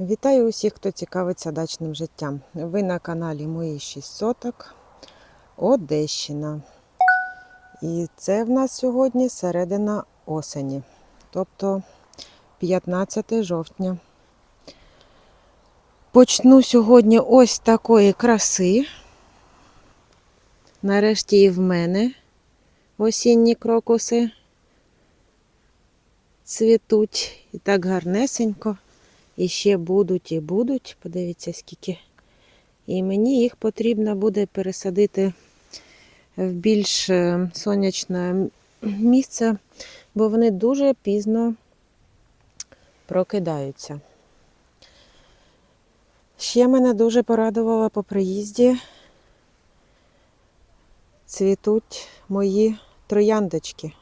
Вітаю усіх, хто цікавиться дачним життям. Ви на каналі Мої 6 соток Одещина. І це в нас сьогодні середина осені, тобто 15 жовтня. Почну сьогодні ось такої краси. Нарешті і в мене осінні крокуси цвітуть і так гарнесенько. І ще будуть і будуть. Подивіться, скільки. І мені їх потрібно буде пересадити в більш е, сонячне місце, бо вони дуже пізно прокидаються. Ще мене дуже порадувало по приїзді. Цвітуть мої трояндочки.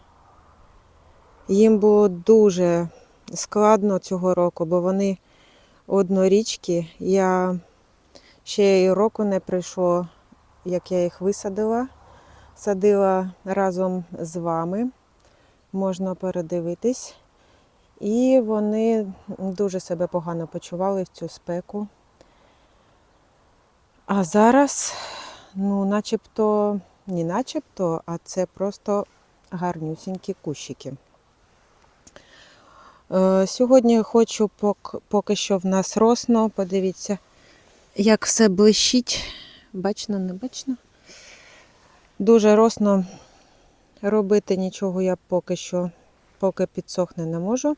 Їм було дуже складно цього року, бо вони однорічки. Я ще й року не пройшло, як я їх висадила. Садила разом з вами, можна передивитись. І вони дуже себе погано почували в цю спеку. А зараз, ну, начебто, не начебто, а це просто гарнюсінькі кущики. Е, Сьогодні хочу пок- поки що в нас росно. Подивіться, як все блищить. Бачно, не бачно. Дуже росно робити нічого я поки що, поки підсохне не можу.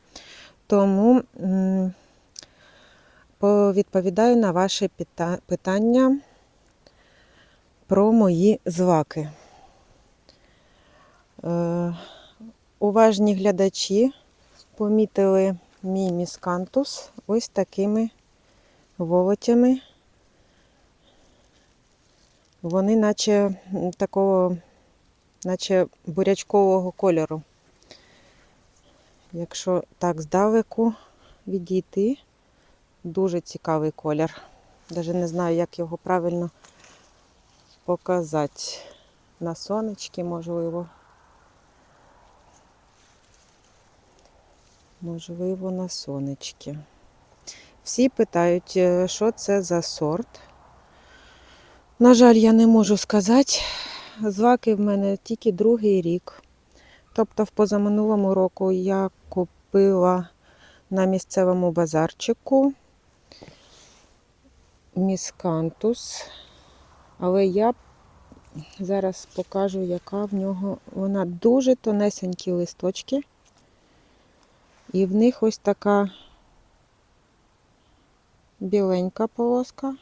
Тому м, повідповідаю на ваші питання про мої злаки. Е, Уважні глядачі помітили мій міскантус ось такими волотями. Вони наче такого, наче бурячкового кольору. Якщо так здалеку відійти, дуже цікавий колір. Навіть не знаю, як його правильно показати. На сонечки, можливо. Можливо, на сонечки. Всі питають, е, що це за сорт. На жаль, я не можу сказати. Злаки в мене тільки другий рік. Тобто, в позаминулому року я купила на місцевому базарчику міскантус. Але я зараз покажу, яка в нього. Вона дуже тонесенькі листочки. І в них ось така біленька полоска,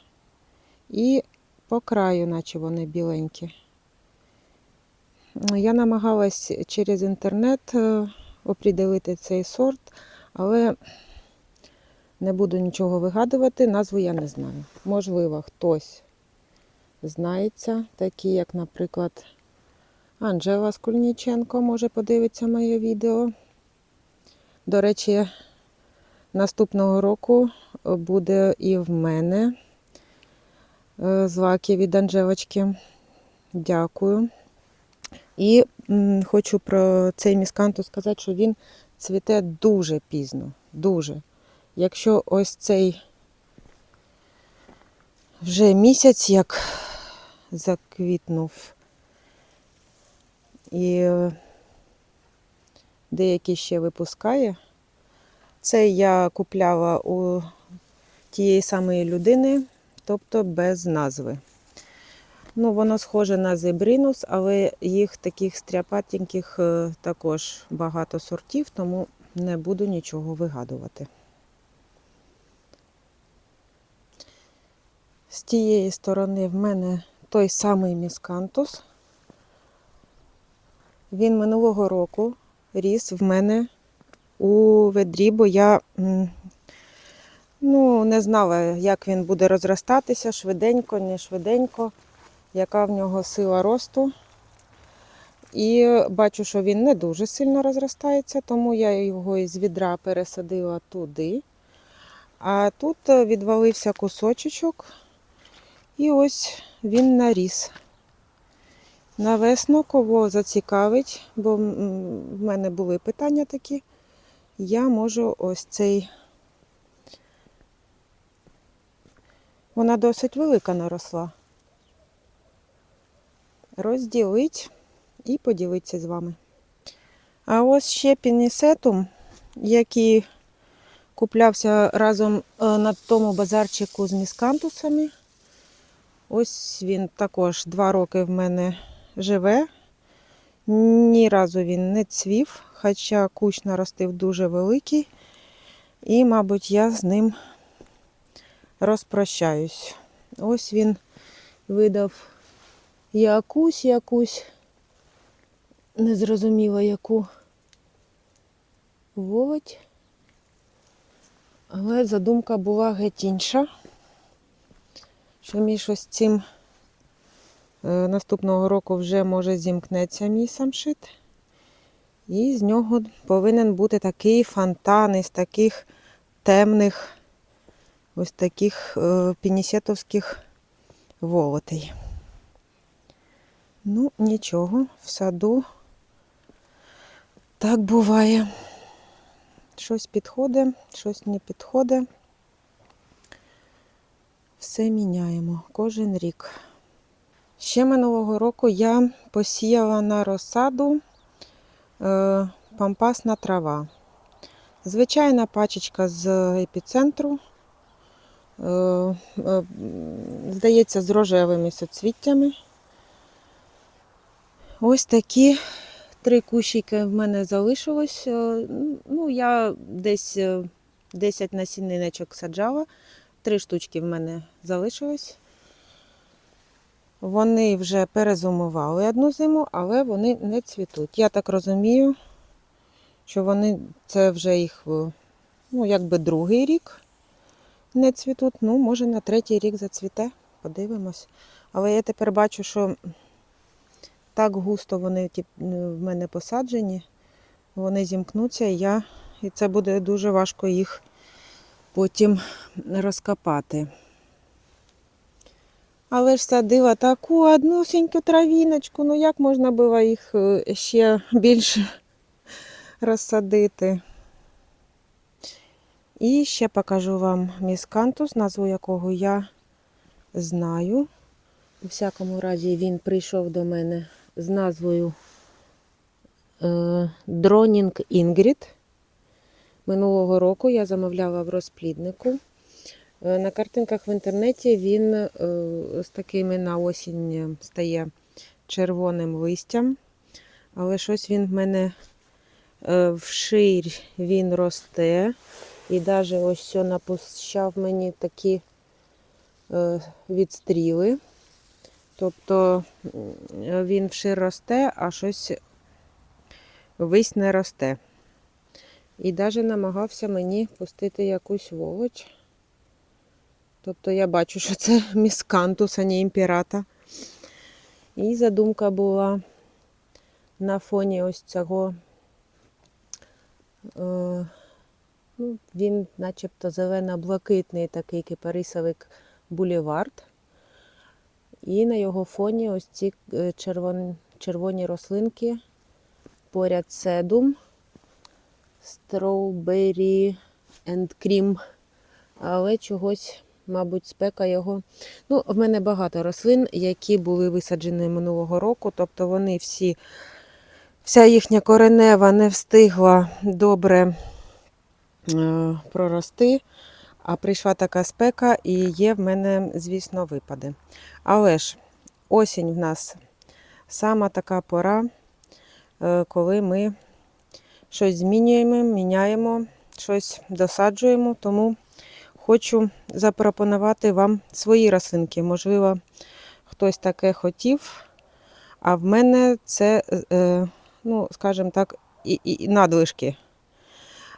і по краю, наче вони біленькі. Я намагалась через інтернет е, оприділити цей сорт, але не буду нічого вигадувати, назву я не знаю. Можливо, хтось знається, такі, як, наприклад, Анжела Скульніченко може подивитися моє відео. До речі, наступного року буде і в мене е, злаки від Анжелочки. Дякую. І хочу про цей міскантус сказати, що він цвіте дуже пізно. Дуже. Якщо ось цей вже місяць як заквітнув, і деякі ще випускає. Це я купляла у тієї самої людини, тобто без назви. Ну, воно схоже на зебринус, але їх таких стряпатеньких е, також багато сортів, тому не буду нічого вигадувати. З тієї сторони в мене той самий міскантус. Він минулого року ріс в мене у ведрі, бо я ну, не знала, як він буде розростатися, швиденько, не швиденько, яка в нього сила росту. І бачу, що він не дуже сильно розростається, тому я його із відра пересадила туди. А тут відвалився кусочок, і ось він наріс. На весну кого зацікавить, бо в мене були питання такі, я можу ось цей Вона досить велика наросла. Розділить і поділитися з вами. А ось ще пінісетум, який куплявся разом е, на тому базарчику з міскантусами. Ось він також два роки в мене живе. Ні разу він не цвів, хоча кущ наростив дуже великий. І, мабуть, я з ним розпрощаюсь. Ось він видав якусь якусь, незрозуміло яку волоть. Але задумка була геть інша, що між ось цим наступного року вже може зімкнеться мій самшит. І з нього повинен бути такий фонтан із таких темних, ось таких е, пінісетовських волотей. Ну, нічого, в саду так буває. Щось підходить, щось не підходить. Все міняємо кожен рік. Ще минулого року я посіяла на розсаду е, пампасна трава. Звичайна пачечка з епіцентру. Е, е, здається, з рожевими соцвіттями. Ось такі три кущики в мене залишилось. Е, Ну, я десь е, 10 насіниночок саджала. Три штучки в мене залишилось. Вони вже перезимували одну зиму, але вони не цвітуть. Я так розумію, що вони це вже їх е, ну, якби другий рік не цвітуть. Ну, може на третій рік зацвіте, подивимось. Але я тепер бачу, що так густо вони ті, в мене посаджені, вони зімкнуться, і я, і це буде дуже важко їх потім розкопати. Але ж садила таку однусіньку травіночку, ну як можна було їх е, ще більше розсадити. І ще покажу вам міскантус, назву якого я знаю. У всякому разі, він прийшов до мене з назвою е, Дронінг Інгрід. Минулого року я замовляла в розпліднику. Е, На картинках в інтернеті він е, з такими на осінь стає червоним листям, але щось він в мене е, вширь він росте. І навіть ось напущав мені такі відстріли. Тобто він вшир росте, а щось вись не росте. І навіть намагався мені пустити якусь волоч. Тобто я бачу, що це міскантус, а не імпірата. І задумка була на фоні ось цього. Е, ну, він начебто зелено-блакитний такий кипарисовий булівард. І на його фоні ось ці е, червон, червоні рослинки. Поряд седум, strawberry and cream. Але чогось, мабуть, спека його. Ну, в мене багато рослин, які були висаджені минулого року. Тобто вони всі, вся їхня коренева не встигла добре е, прорости. А прийшла така спека і є в мене, звісно, випади. Але ж осінь в нас сама така пора, е, коли ми щось змінюємо, міняємо, щось досаджуємо. Тому хочу запропонувати вам свої рослинки. Можливо, хтось таке хотів. А в мене це, е, ну, скажімо так, і, і, надлишки.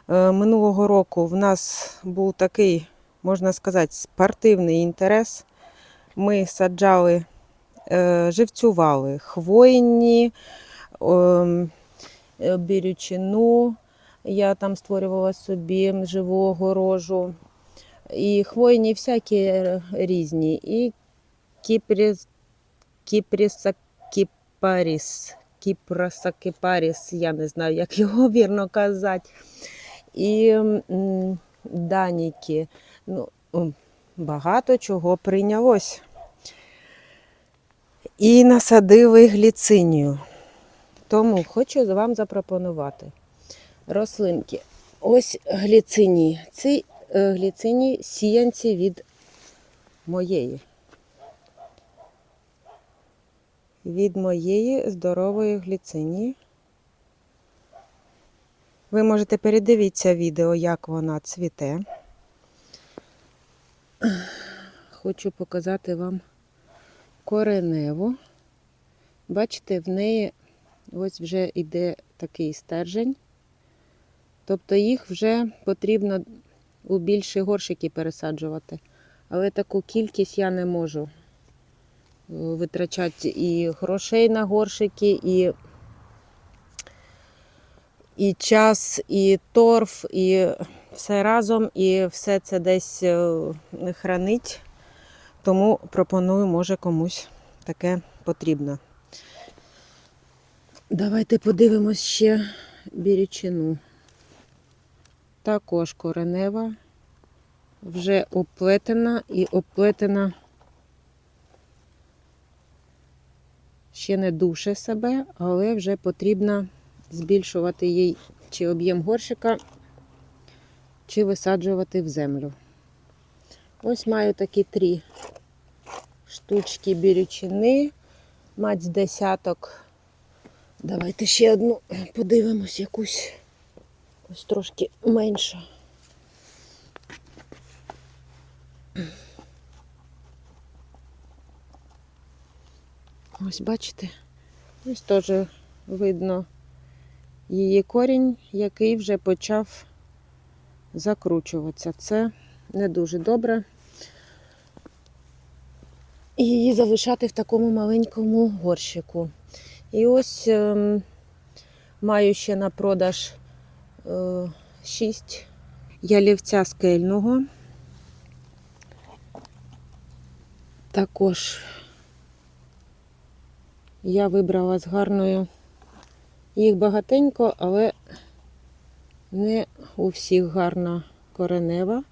Е, Минулого року в нас був такий, можна сказати, спортивний інтерес. Ми саджали, е, живцювали хвойні, ем, бірючину. Я там створювала собі живу огорожу. І хвойні всякі різні. І кіпріс, кіпріса кіпаріс. Кіпраса кіпаріс, я не знаю, як його вірно казати. І даніки. Ну, багато чого прийнялось. І насадили гліцинію. Тому хочу вам запропонувати рослинки. Ось гліцинії. Ці е, гліцинії сіянці від моєї. Від моєї здорової гліцинії. Ви можете передивитися відео, як вона цвіте. Хочу показати вам кореневу. Бачите, в неї ось вже йде такий стержень. Тобто їх вже потрібно у більші горщики пересаджувати. Але таку кількість я не можу е, витрачати і грошей на горщики, і, і час, і торф, і все разом, і все це десь е, хранить. Тому пропоную, може комусь таке потрібно. Давайте подивимось ще бірючину. Також коренева, вже оплетена і оплетена ще не душе себе, але вже потрібно збільшувати їй чи об'єм горщика, чи висаджувати в землю. Ось маю такі три штучки бірючини, мать десяток. Давайте ще одну подивимось якусь. Ось трошки менша. Ось бачите, ось теж видно її корінь, який вже почав закручуватися. Це не дуже добре. І її залишати в такому маленькому горщику. І ось ем, маю ще на продаж 6 ялівця скельного. Також я вибрала з гарною. Їх багатенько, але не у всіх гарна коренева.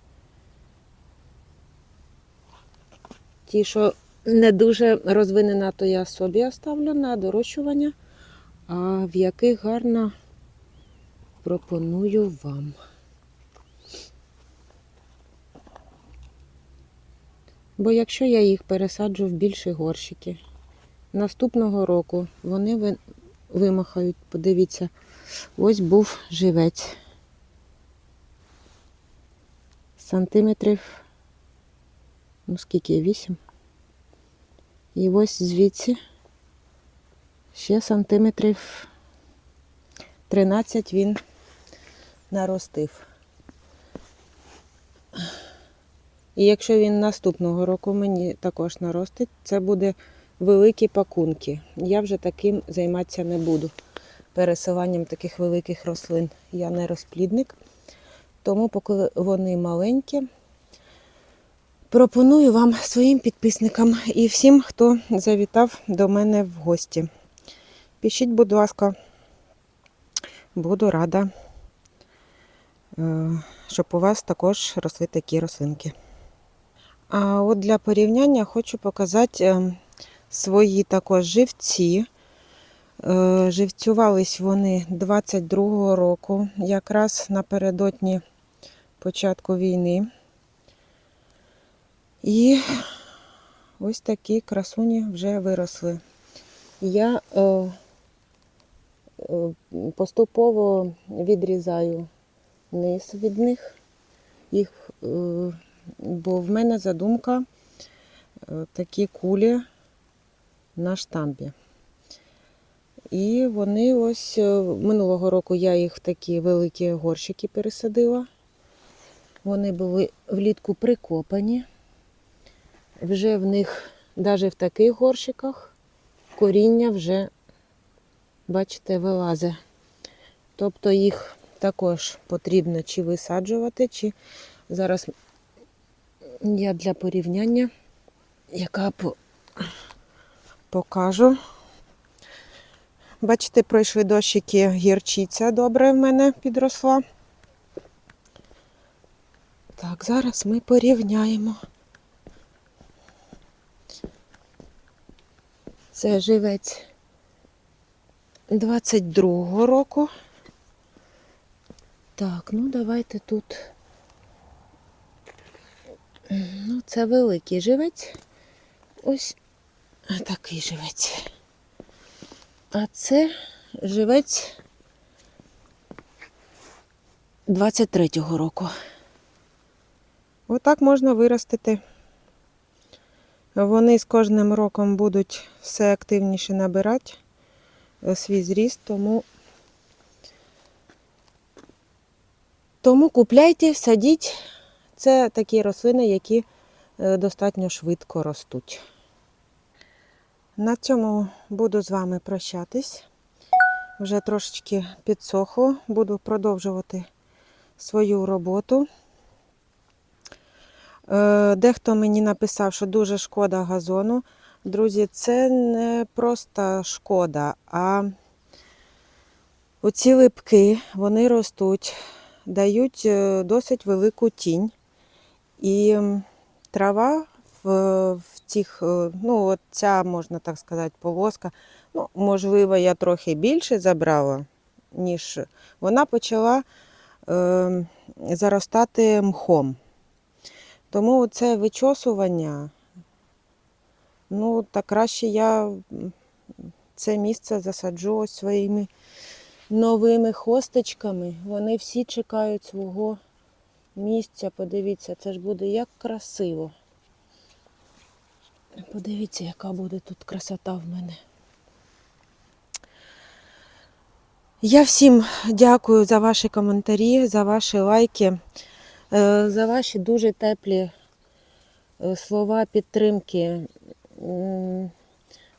Ті, що не дуже розвинена, то я собі оставлю на дорощування, а в яких гарна пропоную вам. Бо якщо я їх пересаджу в більші горщики, наступного року вони вимахають, подивіться, ось був живець. Сантиметрів, ну скільки, вісім. І ось звідси ще сантиметрів 13 він наростив. І якщо він наступного року мені також наростить, це буде великі пакунки. Я вже таким займатися не буду. Пересуванням таких великих рослин. Я не розплідник. Тому, поки вони маленькі, пропоную вам своїм підписникам і всім, хто завітав до мене в гості. Пишіть, будь ласка, буду рада, щоб у вас також росли такі рослинки. А от для порівняння хочу показати е, свої також живці. Е, Живцювались вони 22-го року, якраз напередодні початку війни. І ось такі красуні вже виросли. Я е, е, поступово відрізаю низ від них, їх, е, бо в мене задумка е, такі кулі на штампі. І вони ось е, минулого року я їх в такі великі горщики пересадила. Вони були влітку прикопані. Вже в них, навіть в таких горщиках, коріння вже, бачите, вилазить. Тобто їх також потрібно чи висаджувати, чи зараз я для порівняння, яка по... покажу. Бачите, пройшли дощики, гірчиця добре в мене підросла. Так, зараз ми порівняємо. Це живець 22-го року. Так, ну давайте тут. Ну, це великий живець. Ось такий живець. А це живець 23-го року. Отак можна виростити. Вони з кожним роком будуть все активніше набирати е, свій зріст, тому, тому купляйте, садіть. Це такі рослини, які е, достатньо швидко ростуть. На цьому буду з вами прощатись. Вже трошечки підсохло, буду продовжувати свою роботу. Е, Дехто мені написав, що дуже шкода газону. Друзі, це не просто шкода, а оці липки вони ростуть, дають е, досить велику тінь. І трава в, в цих, е, ну, от ця, можна так сказати, полоска. Ну, можливо, я трохи більше забрала, ніж вона почала е, заростати мхом. Тому це вичосування, ну, так краще я це місце засаджу ось своїми новими хосточками. Вони всі чекають свого місця. Подивіться, це ж буде як красиво. Подивіться, яка буде тут красота в мене. Я всім дякую за ваші коментарі, за ваші лайки, е, за ваші дуже теплі е, слова підтримки.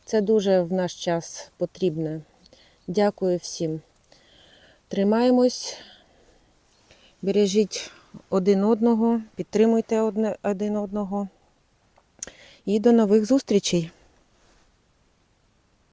Це дуже в наш час потрібно. Дякую всім. Тримаємось, бережіть один одного, підтримуйте один одного. І до нових зустрічей!